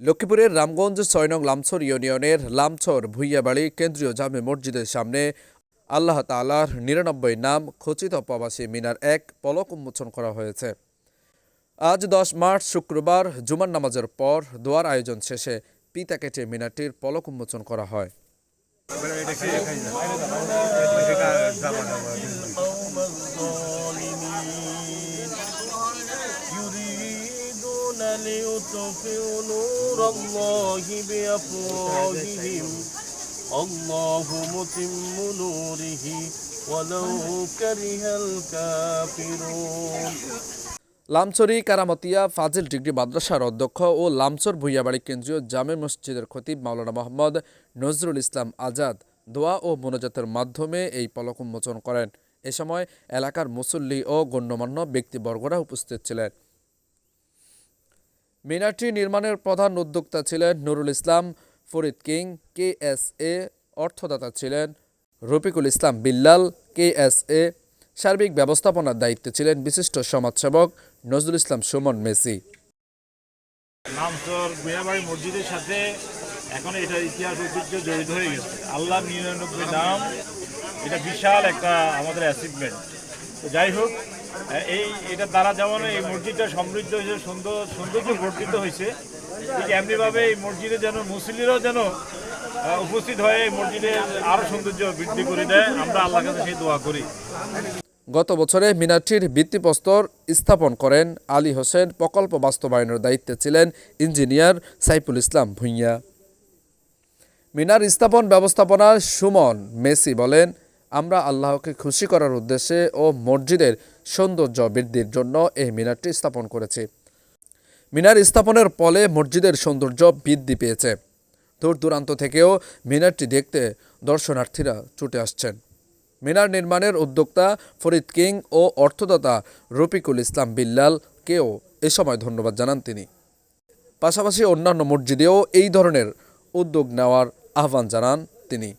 লক্ষ্মীপুরের রামগঞ্জ ছয় নং লামছর ইউনিয়নের লামছর ভুইয়াবাড়ি কেন্দ্রীয় জামে মসজিদের সামনে আল্লাহ তাআলার নিরানব্বই নাম খচিত প্রবাসী মিনার এক পলক উন্মোচন করা হয়েছে। আজ দশ মার্চ শুক্রবার জুমার নামাজের পর দোয়ার আয়োজন শেষে পিতা কেটে মিনারটির পলক উন্মোচন করা হয়। ليطفئوا نور الله بأفواههم الله متم نوره ولو كره الكافرون লামছড়ি কারামতিয়া ফাজিল ডিগ্রি মাদ্রাসার অধ্যক্ষ ও লামছর ভুইয়াবাড়ি কেন্দ্রীয় জামে মসজিদের খতিব মাওলানা মোহাম্মদ নজরুল ইসলাম আজাদ দোয়া ও মোনাজাতের মাধ্যমে এই পলক উন্মোচন করেন এ সময় এলাকার মুসল্লি ও গণ্যমান্য ব্যক্তিবর্গরা উপস্থিত ছিলেন মিনারটি নির্মাণের প্রধান উদ্যোক্তা ছিলেন Nurul Islam, Farid King, K S A, অর্থদাতা ছিলেন Rafiqul Islam Billal, K S A, সার্বিক ব্যবস্থাপনার দায়িত্বে ছিলেন বিশিষ্ট সমাজসেবক নজরুল ইসলাম সুমন মেসি। নামচর গুয়াবাড়ি মসজিদের সাথে এখন এটা ইতিহাস ঐতিহ্য জড়িত হয়ে গেছে। আল্লাহ নিরানব্বই নাম, এটা বিশাল একটা আমাদের অ্যাচিভমেন্ট তো যাই হোক এই, এটা দ্বারা যেমন এই মসজিদটা সমৃদ্ধ হয়েছে, সুন্দর, সৌন্দর্য বর্ধিত হয়েছে। ঠিক এমনিভাবে এই মসজিদে যেন মুসলিমরাও যেন উপস্থিত হয়ে এই মসজিদের আরও সৌন্দর্য বৃদ্ধি করে দেয়, আমরা আল্লাহর কাছে সেই দোয়া করি। গত বছরে মিনারটির ভিত্তিপ্রস্তর স্থাপন করেন আলী হোসেন, প্রকল্প বাস্তবায়নের দায়িত্বে ছিলেন ইঞ্জিনিয়ার সাইফুল ইসলাম ভুঁইয়া। মিনার স্থাপন ব্যবস্থাপনার সুমন মেসি বলেন আমরা আল্লাহকে খুশি করার উদ্দেশ্যে ও মসজিদের সৌন্দর্য বৃদ্ধির জন্য এই মিনারটি স্থাপন করেছি। মিনার স্থাপনের ফলে মসজিদের সৌন্দর্য বৃদ্ধি পেয়েছে। দূর দূরান্ত থেকেও মিনারটি দেখতে দর্শনার্থীরা ছুটে আসছেন। মিনার নির্মাণের উদ্যোক্তা ফরিদ কিং ও অর্থদাতা রফিকুল ইসলাম বিল্লালকেও এ সময় ধন্যবাদ জানান তিনি। পাশাপাশি অন্যান্য মসজিদেও এই ধরনের উদ্যোগ নেওয়ার আহ্বান জানান তিনি।